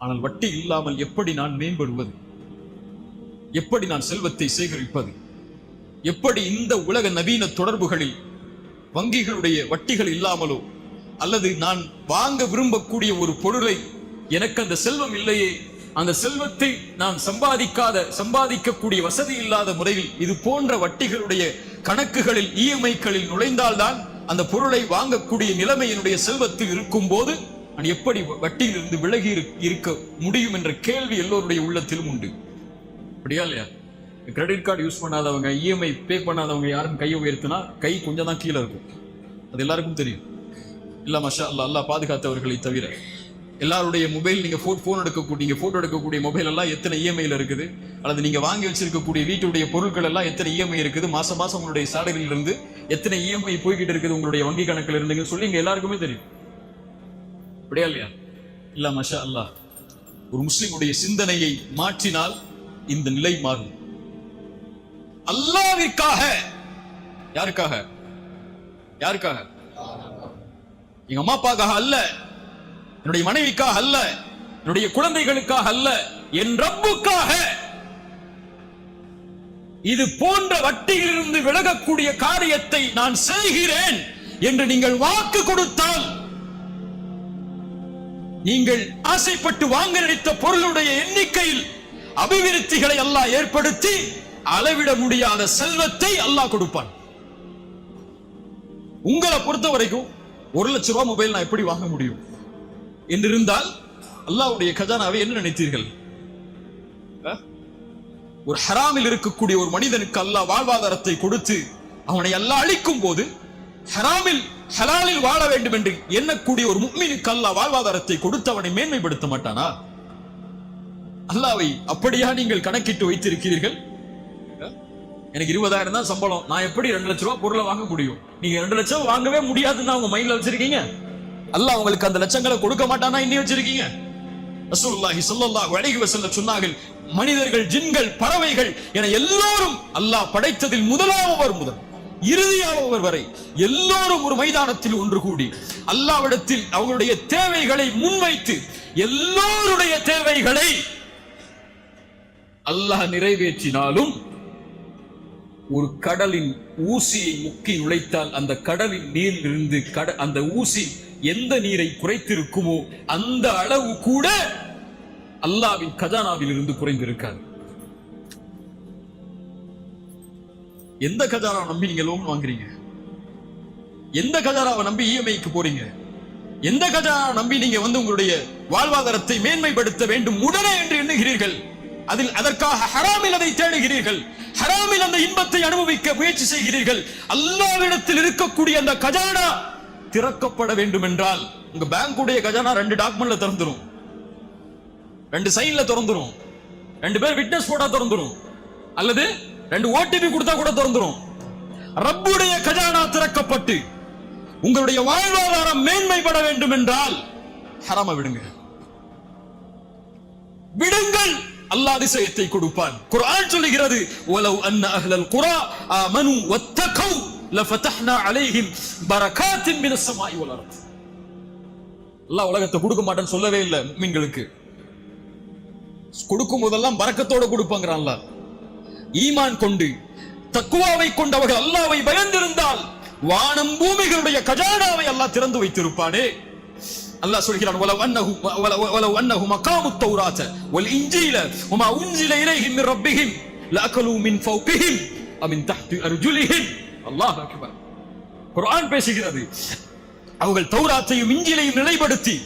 ஆனால் வட்டி இல்லாமல் எப்படி நான் மேம்படுவது? எப்படி நான் செல்வத்தை சேகரிப்பது? எப்படி இந்த உலக நவீன தொடர்புகளில் வங்கிகளுடைய வட்டிகள் இல்லாமலோ அல்லது நான் வாங்க விரும்பக்கூடிய ஒரு பொருளை எனக்கு அந்த செல்வம் இல்லையே அந்த செல்வத்தை நான் சம்பாதிக்காத சம்பாதிக்கக்கூடிய வசதி இல்லாத முறையில் இது போன்ற வட்டிகளுடைய கணக்குகளில் இஎம்ஐக்களில் நுழைந்தால்தான் அந்த பொருளை வாங்கக்கூடிய நிலைமை என்னுடைய செல்வத்தில் இருக்கும் போது நான் எப்படி வட்டியிலிருந்து விலகி இருக்க முடியும் என்ற கேள்வி எல்லோருடைய உள்ளத்திலும் உண்டு. அப்படியா இல்லையா? கிரெடிட் கார்டு யூஸ் பண்ணாதவங்க இஎம்ஐ பே பண்ணாதவங்க யாரும் கையை உயர்த்தினா கை கொஞ்சம் தான் கீழே இருக்கும். அது எல்லாருக்கும் தெரியும். இல்லை மஷா அல்லா அல்லாஹ் பாதுகாத்தவர்களை தவிர. எல்லாருடைய மொபைல் நீங்கள் ஃபோன் ஃபோன் எடுக்கக்கூடிய ஃபோட்டோ எடுக்கக்கூடிய மொபைல் எல்லாம் எத்தனை இஎம்ஐயில் இருக்குது? அல்லது நீங்கள் வாங்கி வச்சிருக்கக்கூடிய வீட்டுடைய பொருட்கள் எல்லாம் எத்தனை இஎம்ஐ இருக்குது? மாதம் மாதம் உங்களுடைய சேலரியிலிருந்து எத்தனை இஎம்ஐ போய்கிட்டு இருக்குது உங்களுடைய வங்கி கணக்கில் இருந்துங்க சொல்லி இங்கே எல்லாருக்குமே தெரியும். அப்படியா இல்லையா? இல்ல மஷா அல்லாஹ் ஒரு முஸ்லிமுடைய சிந்தனையை மாற்றினால் இந்த நிலை மாறும். அல்லாவிற்காக. யாருக்காக? யாருக்காக? எங்க அம்மா அப்பாக்காக அல்ல. என்னுடைய மனைவிக்காக அல்ல. என்னுடைய குழந்தைகளுக்காக அல்ல. என் ரப்புக்காக. இது போன்ற வட்டியிலிருந்து விலகக்கூடிய காரியத்தை நான் செய்கிறேன் என்று நீங்கள் வாக்கு கொடுத்தால் நீங்கள் ஆசைப்பட்டு வாங்க நினைத்த பொருளுடைய எண்ணிக்கையில் அபிவிருத்திகளை அல்லாஹ் ஏற்படுத்தி அளவிட முடியாத செல்வத்தை அல்லாஹ் கொடுப்பான். உங்களை பொறுத்த வரைக்கும் ஒரு லட்சம் ரூபாய் மொபைல் நான் எப்படி வாங்க முடியும்? என்று இருந்தால் அல்லாஹ்வுடைய கஜானாவை என்ன நினைத்தீர்கள்? ஒரு ஹராமில் இருக்கக்கூடிய ஒரு மனிதனுக்கு அல்லாஹ் வாழ்வாதாரத்தை கொடுத்து அவனை அல்லாஹ் அழிக்கும் போது ஹராமில் ஹலாலில் வாழ வேண்டும் என்று எண்ணக்கூடிய ஒரு முக்மினுக்கு அல்லாஹ் வாழ்வாதாரத்தை கொடுத்தவனை மேன்மைப்படுத்த மாட்டானா? அல்லாவை அப்படியா நீங்கள் கணக்கிட்டு வைத்திருக்கிறீர்கள்? எனக்கு இருபதாயிரம் தான் சம்பளம். நான் எப்படி ரெண்டு லட்சம் ரூபாய் பொருளை வாங்க முடியும்? நீங்க ரெண்டு லட்சம் வாங்கவே முடியாதுன்னு உங்க மைண்ட்ல வச்சிருக்கீங்க? அல்லாஹ் உங்களுக்கு அந்த லட்சங்களை கொடுக்க மாட்டானா இன்னும் வச்சிருக்கீங்க? ரசூலுல்லாஹி ஸல்லல்லாஹு அலைஹி வஸல்லம் சொன்னார்கள் மனிதர்கள் ஜின்கள் பறவைகள் என எல்லோரும் அல்லாஹ் படைத்ததில் முதலாமவர் முதல். இறுதியானவர் வரை எல்லோரும் ஒரு மைதானத்தில் ஒன்று கூடி அல்லாவிடத்தில் அவங்களுடைய தேவைகளை முன்வைத்து எல்லோருடைய தேவைகளை அல்லாஹ் நிறைவேற்றினாலும் ஒரு கடலின் ஊசியை முக்கி நுழைத்தால் அந்த கடலின் நீரில் இருந்து கட அந்த ஊசி எந்த நீரை குறைத்திருக்குமோ அந்த அளவு கூட அல்லாவின் கஜானாவில் இருந்து குறைந்திருக்காது. எந்த கஜானாவை நம்பி நீங்க லோன் வாங்குறீங்க? எந்த கஜாராவை நம்பி இஎம்ஐக்கு போறீங்க? எந்த கஜாராவை நம்பி நீங்க வந்து உங்களுடைய வாழ்வாதாரத்தை மேன்மைப்படுத்த வேண்டும் உடனே என்று எண்ணுகிறீர்கள்? அதில் அதற்காக ஹராமில் அதை தேடுகிறீர்கள். ஹராமில் அந்த இன்பத்தை அனுபவிக்க முயற்சி செய்கிறீர்கள். அல்லாவிடத்தில் இருக்கக்கூடிய அந்த கஜானா திறக்கப்பட வேண்டும் என்றால் உங்க பேங்குடைய கஜானா ரெண்டு டாக்குமெண்ட்ல திறந்துரும். ரெண்டு சைன்ல திறந்துரும். ரெண்டு பேர் விட்னஸ் போட்டா திறந்துரும். அல்லது ரெண்டு ஓடிபி கொடுத்தா கூட திறந்துரும். ரப்புடைய கஜானா திறக்கப்பட்டு உங்களுடைய வாழ்வாதாரம் மேன்மைப்பட வேண்டும் என்றால் ஹராம விடுங்க. விடுங்கள். அல்லாஹ் அதிசயத்தை கொடுப்பான். குர்ஆன் சொல்லுகிறது வலவ் அன்ன அஹ்லல் குரா ஆமனு வத்தகௌ லஃபதஹ்னா அலைஹிம் பரகாத்தின் மினஸ் ஸமாஇ வல் அர்த். அல்லாஹ் உலகத்தை கொடுக்க மாட்டேன்னு சொல்லவே இல்லை மீன்களுக்கு. கொடுக்கும் போதெல்லாம் பரக்கத்தோட கொடுப்பாங்கிறான் அல்லாஹ். ஈமான் கொண்டு தக்குவாவை கொண்டு அவர்கள் அல்லாவை பயந்திருந்தால் வானம் பூமிகளுடைய கஜானாவை அல்லாஹ் திறந்து வைத்திருப்பானே. அல்லாஹ் சொல்கிறான் வலவ் அன்னஹு வலவ் அன்னஹு மகாமு தௌராத வல் இன்ஜீல இலைஹிம் மின் ரப்பிஹிம் லஅகலு மின் ஃபௌகிஹிம் அமின் தஹ்தி அர்ஜுலிஹிம். அல்லாஹ் அக்பர். குர்ஆன் பேசுகிறது அவர்கள் தௌராத்தையும் இஞ்சிலையும் நிலைப்படுத்தி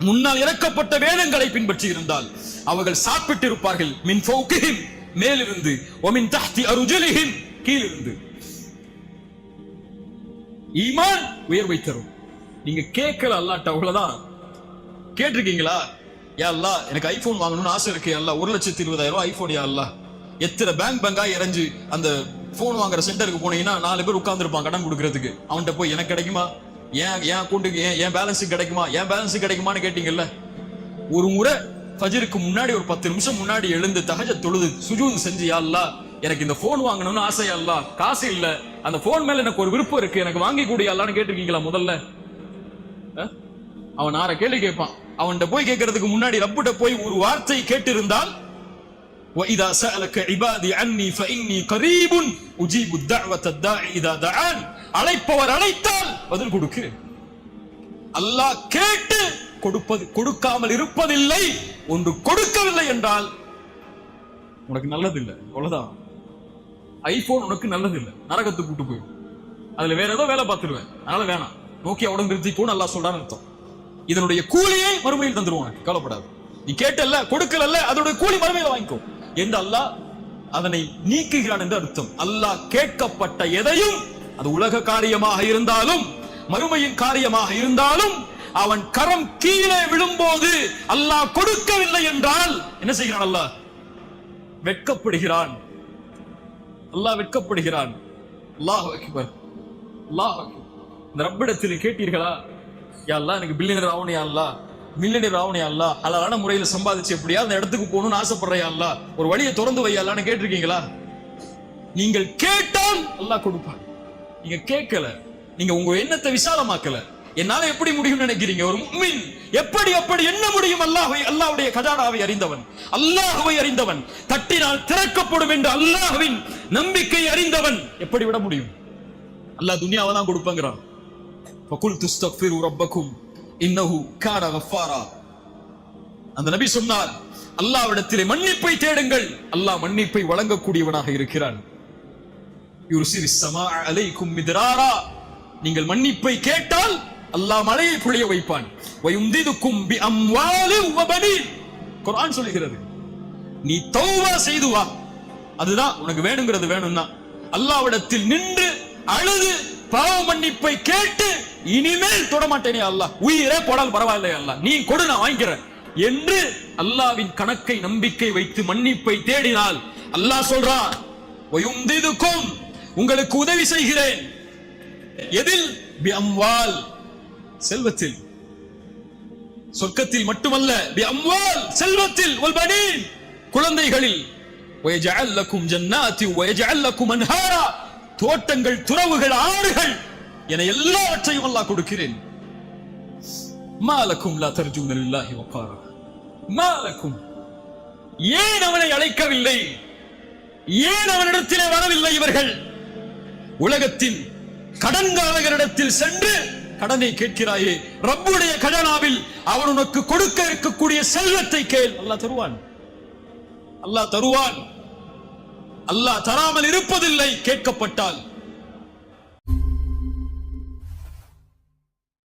முன்னால் இறக்கப்பட்ட வேதங்களை பின்பற்றி இருந்தால் அவர்கள் சாப்பிட்டிருப்பார்கள் மின் ஃபௌகிஹிம். மேலிருந்து ஒமின் தஹ்தி அருஜலிஹிம் கீழிருந்து. ஈமான் உயர்வை தரும். நீங்க கேட்கல அல்லாட்ட அவ்வளவுதான். கேட்டிருக்கீங்களா? யா அல்லா எனக்கு ஐபோன் வாங்கணும்னு ஆசை இருக்கு அல்லா. ஒரு லட்சத்தி இருபதாயிரம் ரூபாய் ஐபோன் யா அல்லா. எத்தனை பேங்க் பேங்கா இறஞ்சு அந்த போன் வாங்குற சென்டருக்கு போனீங்கன்னா நாலு பேர் உட்காந்துருப்பான் கடன் கொடுக்கறதுக்கு. அவன்கிட்ட போய் எனக்கு கிடைக்குமா? ஏன் என் அக்கௌண்ட்டுக்கு ஏன் என் பேலன்ஸுக்கு கிடைக்குமா? என் பேலன்ஸுக்கு கிடைக்குமான்னு கேட்டீங்கல்ல? ஒரு முறை ஃபஜருக்கு முன்னாடி ஒரு பத்து நிமிஷம் முன்னாடி எழுந்து தஹஜ தொழுது சுஜூத் செஞ்சு யா அல்லாஹ் எனக்கு இந்த போன் வாங்கணும்னு ஆசை யா அல்லாஹ் காசு இல்ல அந்த போன் மேல எனக்கு ஒரு விருப்பம் இருக்கு எனக்கு வாங்கி கூடிய அல்லான்னு கேட்டிருக்கீங்களா முதல்ல அஹ்? அவன் ஆற கேள்வி கேட்பான் அவன்கிட்ட போய் கேட்கறதுக்கு முன்னாடி ரப்பிட்ட போய் ஒரு வார்த்தை கேட்டிருந்தால் وَإِذَا سَأَلَكَ عِبَادِي عَنِّي فَإِنِّي قَرِيبٌ أُجِيبُ الدَّعْوَةَ الدَّاعِ إِذَا دَعَانِ அழைப்பவர் அழைத்தால் பதில் கொடுக்கு அல்லாஹ் கேட்டு கொடுப்பது கொடுக்காமல் இருப்பதில்லை. ஒன்று கொடுக்கவில்லை என்றால் உனக்கு நல்லது இல்லை அவ்வளவுதான். ஐபோன் உனக்கு நல்லது இல்லை நரகத்துக்கு கூட்டு போயிடும் அதுல வேற ஏதோ வேலை பார்த்துருவேன். அதனால வேணாம். நோக்கி உடம்பு நிறுத்திக்கோ நல்லா சொல்றான்னு அர்த்தம். இதனுடைய கூலியை மறுமையில் தந்துருவோம் உனக்கு. கவலைப்படாது. நீ கேட்டல்ல கொடுக்கல அதனுடைய கூலி மறுமையில வாங்கிக்கோ. என்று அல்லாஹ் அதனை நீக்குகிறான் என்று அர்த்தம். அல்லாஹ் கேட்கப்பட்ட எதையும் அது உலக காரியமாக இருந்தாலும் மறுமையின் காரியமாக இருந்தாலும் அவன் கரம் கீழே விழும்போது அல்லாஹ் கொடுக்கவில்லை என்றால் என்ன செய்கிறான் அல்லாஹ்? வெட்கப்படுகிறான். அல்லாஹ் வெட்கப்படுகிறான். அல்லாஹ் அக்பர். அல்லாஹ் இந்த ரப்பிடத்தில் கேட்டீர்களா? யா எனக்கு பில்லியனர் ஆகணும் யா மில்லியனர் ஆகணும் யா அழகான முறையில் சம்பாதிச்சு எப்படியா அந்த இடத்துக்கு போகணும்னு ஆசைப்படுறேன் யா ஒரு வழியை திறந்து வையாலான்னு கேட்டிருக்கீங்களா? நீங்கள் கேட்டால் அல்லாஹ் கொடுப்பான். நீங்க கேட்கல. நீங்க உங்க எண்ணத்தை விசாலமாக்கல. என்னால எப்படி முடியும் நினைக்கிறீங்க? ஒரு முஃமின் எப்படி அப்படி என்ன முடியும்? அல்லாஹை அல்லாஹ்வுடைய கஜானாவை அறிந்தவன். அல்லாஹ்வை அறிந்தவன். தட்டினால் திறக்கப்படும் என்று அல்லாஹ்வின் நம்பிக்கை அறிந்தவன். எப்படி விட முடியும்? அல்லாஹ் துனியாவை தான் கொடுப்பங்கிறான். ஃபகுல் துஸ்தக்ஃபிரு ரப்பக்கும். இன்னஹு கான கஃபாரா அந்த நபி சொன்னார் அல்லாஹ்விடத்திலே மன்னிப்பை தேடுங்கள். அல்லாஹ் மன்னிப்பை வழங்கக்கூடியவனாக இருக்கிறான். யுர்சிலி சமா அலைக்கும் மிதராரா. நீங்கள் மன்னிப்பை கேட்டால் அல்லாஹ் மழையை பொழிய வைப்பான். குரான் பி சொல்லுகிறது. நீ தௌவா செய்து வா. அதுதான் உனக்கு வேணுங்கிறது வேணும்னா. அல்லாவிடத்தில் நின்று அழுது பாவ மன்னிப்பை கேட்டு இனிமேல் தொட மாட்டேனே அல்லாஹ். உயிரே போடால் பரவாயில்லை அல்லாஹ். நீ கொடு நான் வாங்கிக்கிறேன். என்று அல்லாவின் கணக்கை நம்பிக்கை வைத்து மன்னிப்பை தேடினால் அல்லாஹ் சொல்றான் உங்களுக்கு உதவி செய்கிறேன். எதில்? பி அம்வால். செல்வத்தில். சொர்க்கத்தில் மட்டுமல்ல செல்வத்தில் குழந்தைகளில் தோட்டங்கள் துறவுகள் ஆறுகள் என எல்லாவற்றையும் அல்லாஹ் கொடுக்கிறேன். லா தர்ஜூன மாலக்கும் ஏன் அவனை அழைக்கவில்லை? ஏன் அவனிடத்திலே வரவில்லை இவர்கள்? உலகத்தின் கடன்காரர்களிடத்தில் சென்று கடனை கேட்கிறாயே. ரப்புடைய கஜனாவில் அவன் உனக்கு கொடுக்க இருக்கக்கூடிய செல்வத்தை கேள். அல்லாஹ் தருவான். அல்லாஹ் தருவான். அல்லாஹ் தராமல் இருப்பதில்லை கேட்கப்பட்டால்.